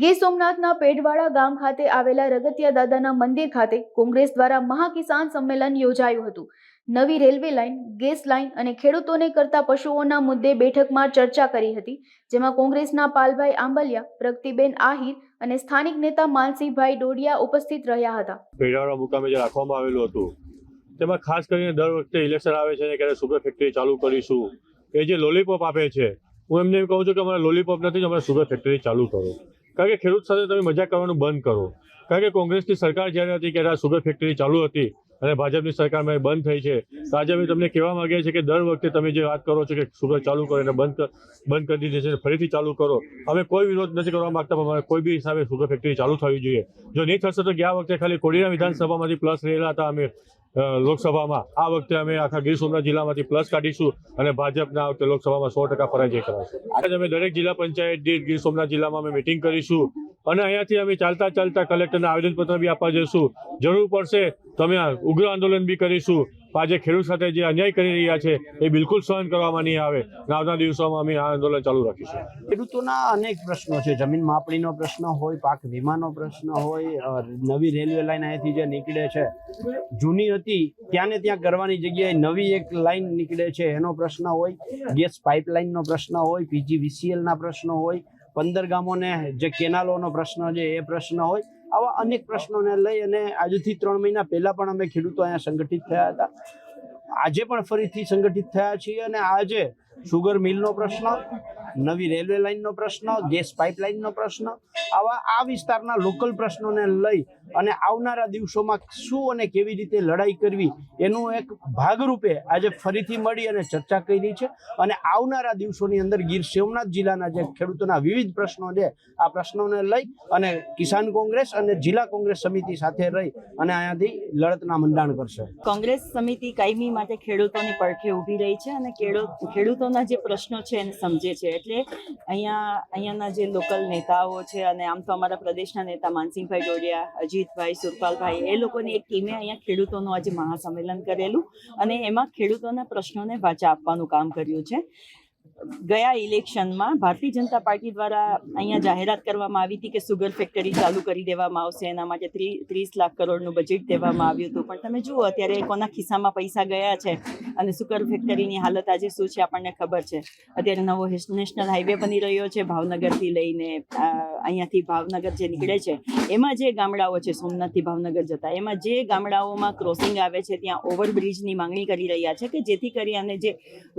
ગીર સોમનાથના પેડવાડા ગામ ખાતે આવેલા રગતિયા દાદાના મંદિર ખાતે કોંગ્રેસ દ્વારા મહાકિસાન સંમેલન યોજાયું હતું. નવી રેલવે લાઇન, ગેસ લાઇન અને ખેડૂતોને કરતા પશુઓના મુદ્દે બેઠકમાં ચર્ચા કરી હતી, જેમાં કોંગ્રેસના પાલભાઈ આંબલિયા, પ્રગતિબેન આહિર અને સ્થાનિક નેતા માનસિંહભાઈ ડોડિયા ઉપસ્થિત રહ્યા હતા. ભેડાવાળા મુકામે જે રાખવામાં આવેલું હતું, તેમાં ખાસ કરીને દર વખતે ઇલેક્શન આવે છે ક્યારે સુગર ફેક્ટરી ચાલુ કરીશું, એ જે લોલીપોપ આપે છે, હું એમને એમ કહું છું કે અમારે લોલીપોપ નથી અમારે સુગર ફેક્ટરી ચાલુ કરો. કારણ કે ખેડૂત સાથે તમે મજા કરવાનું બંધ કરો. કારણ કે કોંગ્રેસની સરકાર જ્યારે હતી ત્યારે આ સુગર ફેક્ટરી ચાલુ હતી અને ભાજપની સરકારમાં બંધ થઈ છે. તો આજે અમે તમને કહેવા માંગીએ છીએ કે દર વખતે તમે જે વાત કરો છો કે સુગર ચાલુ કરો એને બંધ બંધ કરી દીધી છે, ફરીથી ચાલુ કરો. અમે કોઈ વિરોધ નથી કરવા માંગતા, પણ અમારે કોઈ બી હિસાબે સુગર ફેક્ટરી ચાલુ થવી જોઈએ. જો નહીં થશે તો ગયા વખતે ખાલી કોડીના વિધાનસભામાંથી પ્લસ રહેલા હતા અમે. લોકસભામાં આ વખતે અમે આખા ગીર સોમનાથ જિલ્લામાંથી પ્લસ કાઢીશું અને ભાજપના આ વખતે લોકસભામાં સો ટકા પરાજય કરાશે. આજે અમે દરેક જિલ્લા પંચાયત દીઠ ગીર સોમનાથ જિલ્લામાં અમે મિટિંગ કરીશું અને અહીંયાથી અમે ચાલતા ચાલતા કલેક્ટરને આવેદનપત્ર બી આપવા જઈશું. જરૂર પડશે તો અમે આ ઉગ્ર આંદોલન બી કરીશું. આજે ખેડૂત સાથે જે અન્યાય કરી રહ્યા છે, એ બિલકુલ સહન કરવામાં નહીં આવે. આવનાર દિવસોમાં અમે આ આંદોલન ચાલુ રાખીશું. ખેડૂતોના અનેક પ્રશ્નો છે. જમીન માપણીનો પ્રશ્ન હોય, પાક વીમાનો પ્રશ્ન હોય નવી રેલવે લાઈન અહીંથી જે નીકળે છે. જૂની હતી ત્યાં ને ત્યાં કરવાની જગ્યાએ નવી એક લાઈન નીકળે છે, એનો પ્રશ્ન હોય. ગેસ પાઇપલાઇનનો પ્રશ્ન હોય, પીજીવીસીએલના પ્રશ્નો હોય. પંદર ગામોને જે કેનાલોનો પ્રશ્ન છે, એ પ્રશ્ન હોય. આવા અનેક પ્રશ્નોને લઈ અને આજથી ત્રણ મહિના પહેલા પણ અમે ખેડૂતો અહીંયા સંગઠિત થયા હતા. આજે પણ ફરીથી સંગઠિત થયા છીએ અને આજે સુગર મિલનો પ્રશ્ન, નવી રેલવે લાઇનનો પ્રશ્ન, ગેસ પાઇપલાઇનનો પ્રશ્ન, આવા આ વિસ્તારના લોકલ પ્રશ્નોને લઈ અને આવનારા દિવસોમાં શું અને કેવી રીતે લડાઈ કરવી એનું એક ભાગરૂપે આજે ફરીથી મળી અને ચર્ચા કરી છે. અને આવનારા દિવસોની અંદર ગીર સોમનાથ જિલ્લાના જે ખેડૂતોના વિવિધ પ્રશ્નો છે, આ પ્રશ્નોને લઈ અને કિસાન કોંગ્રેસ અને જિલ્લા કોંગ્રેસ સમિતિ સાથે રહી અને અહીંયાથી લડતના મંડાણ કરશે. કોંગ્રેસ સમિતિ કાયમી માટે ખેડૂતોની પડખે ઊભી રહી છે અને ખેડૂતોના જે પ્રશ્નો છે એને સમજે છે. એટલે અહીંયા, અહીંયાના જે લોકલ નેતાઓ છે અને આમ તો અમારા પ્રદેશના નેતા માનસિંહભાઈ ડોડિયા અજીતભાઈ સુરપાલભાઈ, એ લોકોની એક ટીમે અહીંયા ખેડૂતોનું આજે મહાસંમેલન કરેલું અને એમાં ખેડૂતોના પ્રશ્નોને વાચા આપવાનું કામ કર્યું છે. ગયા ઇલેક્શનમાં ભારતીય જનતા પાર્ટી દ્વારા અહીંયા જાહેરાત કરવામાં આવી હતી કે સુગર ફેક્ટરી ચાલુ કરી દેવામાં આવશે. એના માટે ત્રીસ લાખ કરોડનું બજેટ દેવામાં આવ્યું હતું. પણ તમે જુઓ, અત્યારે કોના ખિસ્સામાં પૈસા ગયા છે અને સુગર ફેક્ટરીની હાલત આજે શું છે આપણને ખબર છે. અત્યારે નવો નેશનલ હાઈવે બની રહ્યો છે ભાવનગરથી લઈને અહીંયાથી ભાવનગર જે નીકળે છે, એમાં જે ગામડાઓ છે, સોમનાથથી ભાવનગર જતા, એમાં જે ગામડાઓમાં ક્રોસિંગ આવે છે, ત્યાં ઓવરબ્રિજની માંગણી કરી રહ્યા છે કે જેથી કરી અને જે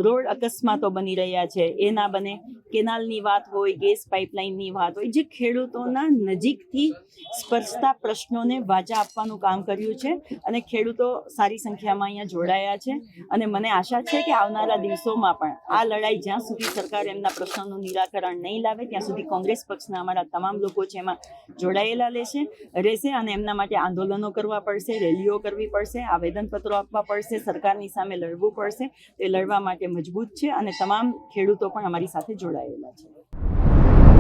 રોડ અકસ્માતો બની રહ્યા છે. એ ના બને, કેનાલની વાત હોય, ગેસ પાઇપલાઇનની વાત હોય, જે ખેડૂતોના નજીકથી સ્પર્શતા પ્રશ્નોને વાચા આપવાનું કામ કર્યું છે અને ખેડૂતો સારી સંખ્યામાં અહીંયા જોડાયા છે. અને મને આશા છે કે આવનારા દિવસોમાં પણ આ લડાઈ જ્યાં સુધી સરકાર એમના પ્રશ્નોનું નિરાકરણ નહીં લાવે, ત્યાં સુધી કોંગ્રેસ પક્ષના અમારા તમામ લોકો છે એમાં જોડાયેલા લેશે, રહેશે અને એમના માટે આંદોલનો કરવા પડશે, રેલીઓ કરવી પડશે, આવેદનપત્રો આપવા પડશે, સરકારની સામે લડવું પડશે. તે લડવા માટે મજબૂત છે અને તમામ ખેડૂતો પણ અમારી સાથે જોડાયેલા છે.